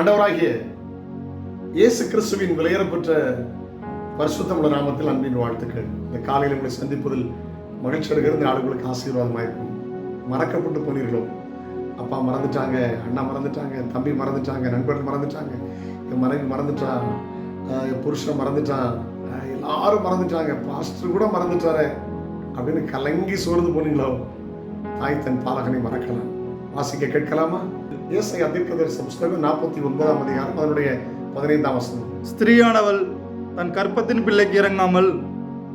ஆண்டவராகிய இயேசு கிறிஸ்துவின் விலையேறப்பெற்ற பரிசுத்தமுள்ள நாமத்தில் அன்பின் வாழ்த்துக்கள். இந்த காலையில் உங்களை சந்திப்பதில் மகிழ்ச்சி அடைகிறது இந்த ஆளுங்களுக்கு ஆசீர்வாதமாக இருக்கும். மறக்கப்பட்டு போனீர்களோ? அப்பா மறந்துட்டாங்க அண்ணா மறந்துட்டாங்க தம்பி மறந்துட்டாங்க நண்பர்கள் மறந்துட்டாங்க என் மனைவி மறந்துட்டா என் புருஷன் மறந்துட்டான் எல்லாரும் மறந்துட்டாங்க பாஸ்டர் கூட மறந்துட்டாரு அப்படின்னு கலங்கி சோர்ந்து போனீங்களோ? தாய் தன் பாலகனை மறக்கலாம். வாசிக்க கேட்கலாமா? இயேசை அதிர்கதர் புஸ்தகம் நாற்பத்தி ஒன்பதாம் அதிகாரம் அதனுடைய பதினைந்தாம் வசனம். ஸ்திரீயானவள் தன் கற்பத்தின் பிள்ளைக்கு இறங்காமல்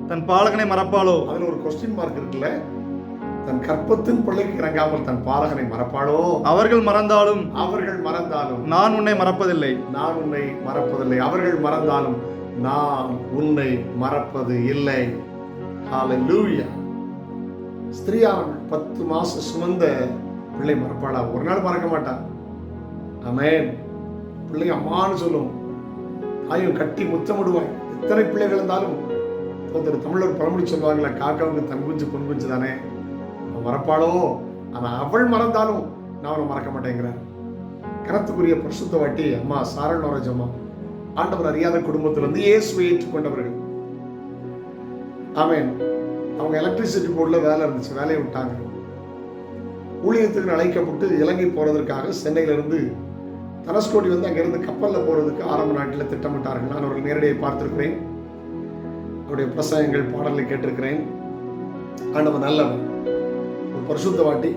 தன் பாலகனை மறப்பாளோ? அதுல ஒரு கொஸ்டின் மார்க் இருக்குல்ல. தன் கற்பத்தின் பிள்ளைக்கு இறங்காமல் தன் பாலகனை மறப்பாளோ? அவர்கள் மறந்தாலும் அவர்கள் மறந்தாலும் நான் உன்னை மறப்பதில்லை. நான் உன்னை மறப்பதில்லை. அவர்கள் மறந்தாலும் நான் உன்னை மறப்பது இல்லை. ஹalleluya ஸ்திரீயானவள் பத்து மாசம் சுமந்த பிள்ளை மறப்பாளா? ஒரு நாள் மறக்க மாட்டா. அமேன் பிள்ளைங்க அம்மான்னு சொல்லுவோம். தாயும் கட்டி முத்தமிடுவாய். எத்தனை பிள்ளைகள் இருந்தாலும் ஒருத்தர் தமிழர் பழமொழி சொல்லுவாங்களே காக்காவுக்கு தன் குஞ்சு பொன் குஞ்சு தானே. அவன் மறப்பாளோ? ஆனால் அவள் மறந்தாலும் நான் அவனை மறக்க மாட்டேங்கிறேன். கரத்துக்குரிய பிரசுத்த வாட்டி அம்மா சாரல் நோரஜ் அம்மா ஆண்டவர் அறியாத குடும்பத்திலிருந்து இயேசுவை ஏற்றுக்கொண்டவர்கள். ஆமேன். அவங்க எலக்ட்ரிசிட்டி போர்டில் வேலை இருந்துச்சு வேலையை விட்டாங்க. ஊழியத்துக்கு அழைக்கப்பட்டு இலங்கை போறதற்காக சென்னையிலிருந்து தனஸ்கோடி வந்து அங்கிருந்து கப்பலில் போறதுக்கு ஆரம்ப நாட்டில் திட்டமிட்டார்கள். நான் அவர்கள் நேரடியை பார்த்திருக்கிறேன். அவருடைய பிரசங்கங்கள் பாடல்களை கேட்டிருக்கிறேன். ஆண்டவன் நல்லவன் ஒரு பரிசுத்த வாட்டி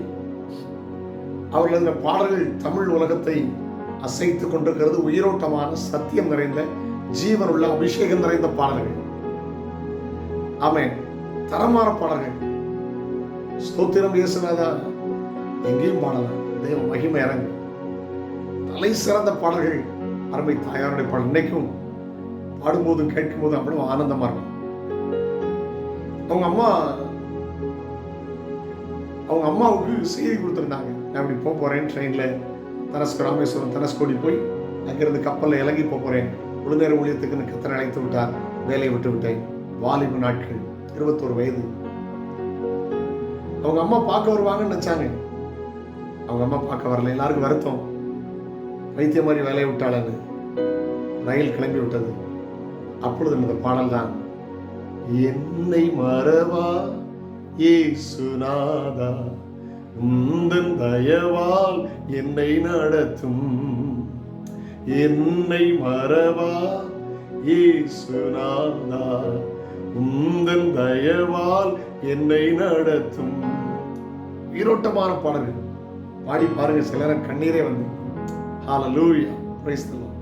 அவர்கள் பாடல்கள் தமிழ் உலகத்தை அசைத்து கொண்டிருக்கிறது. உயிரோட்டமான சத்தியம் நிறைந்த ஜீவனுள்ள அபிஷேகம் நிறைந்த பாடல்கள். ஆமே தரமான பாடல்கள். ஸ்தோத்திரம் இயேசுநாதா. எங்கேயும் பாடலாம் தெய்வ மகிமை இறங்கு தலை சிறந்த பாடல்கள் அருமை தாயாருடைய பாடல். இன்னைக்கும் பாடும்போதும் கேட்கும்போது அவ்வளவு ஆனந்தமா இருக்கும். அவங்க அம்மா அவங்க அம்மாவுக்கு செய்தி கொடுத்துருந்தாங்க. நான் இப்படி போக போறேன் ட்ரெயின்ல தனஸ்கு ராமேஸ்வரம் தனஸ்கோடி போய் அங்கிருந்து கப்பலில் இலங்கி போக போறேன். முழுநேர ஊழியத்துக்குன்னு கத்தனை அழைத்து விட்டார். வேலையை விட்டு விட்டேன். வாலிப நாட்கள் இருபத்தோரு வயது. அவங்க அம்மா பார்க்க வருவாங்கன்னு நினைச்சாங்க. அவங்க அம்மா பார்க்க வரல. எல்லாருக்கும் வருத்தம். வைத்திய மாதிரி வேலையை விட்டாளன்னு. ரயில் கிளம்பி விட்டது. அப்பொழுது இந்த பாடல் தான் என்னை மறவா ஏசுநாதா உந்தன் தயவால் என்னை நடத்தும். என்னை மறவா ஏசுநாதா உந்தன் தயவால் என்னை நடத்தும். இரோட்டமான பாடல்கள். பாடி பாருங்க சில நேரம் கண்ணீரே வந்து. ஹால praise the Lord.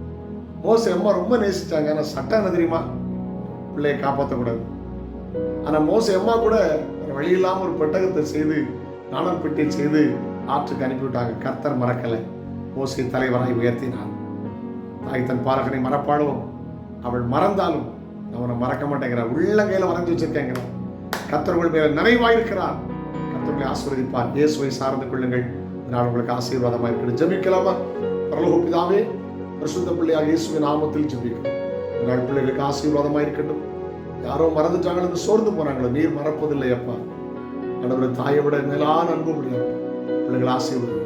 அம்மா ரொம்ப நேசிச்சாங்க ஆனால் சட்டம் என்ன தெரியுமா? பிள்ளையை காப்பாற்றக்கூடாது ஆனால் மோசே அம்மா கூட வழி இல்லாமல் ஒரு பெட்டகத்தை செய்து நாணல் பெட்டியை செய்து ஆற்றுக்கு அனுப்பிவிட்டாங்க. கர்த்தர் மறக்கலை. மோசை தலைவராய் உயர்த்தினான் தாய் தன் பாலகனை மறப்பாளும் அவள் மறந்தாலும் அவனை மறக்க மாட்டேங்கிறார் உள்ளங்கையில வரைஞ்சு வச்சிருக்கேங்கிறார் கத்தர்கள் மேல நிறைவாயிருக்கிறார் கத்தர்களை ஆசீர்வதிப்பார். இயேசுவை சார்ந்து கொள்ளுங்கள். நான் உங்களுக்கு ஆசீர்வாதமாக இருக்கிறது ஜபிக்கலாமா? பரலோகப்பிதாவே பரிசுத்த பிள்ளையாக இயேசுவின் நாமத்தில் ஜபிக்கணும் நாள் பிள்ளைகளுக்கு ஆசீர்வாதமாக இருக்கட்டும். யாரோ மறந்துட்டாங்கன்னு சோர்ந்து போனாங்களோ நீர் மறப்பதில்லை அப்பா. ஆண்டவரை தாயை விட மேலான அன்பு முடியும் பிள்ளைகள் ஆசீர்வதி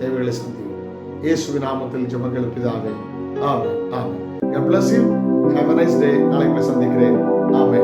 தேவைகளை சந்தியும் இயேசுவின் நாமத்தில் ஜபங்கள் பிதாவே. ஆமே ஆமே God bless you. Have a nice day. நாளைக்கு சந்திக்கிறேன். சந்திக்கிறேன்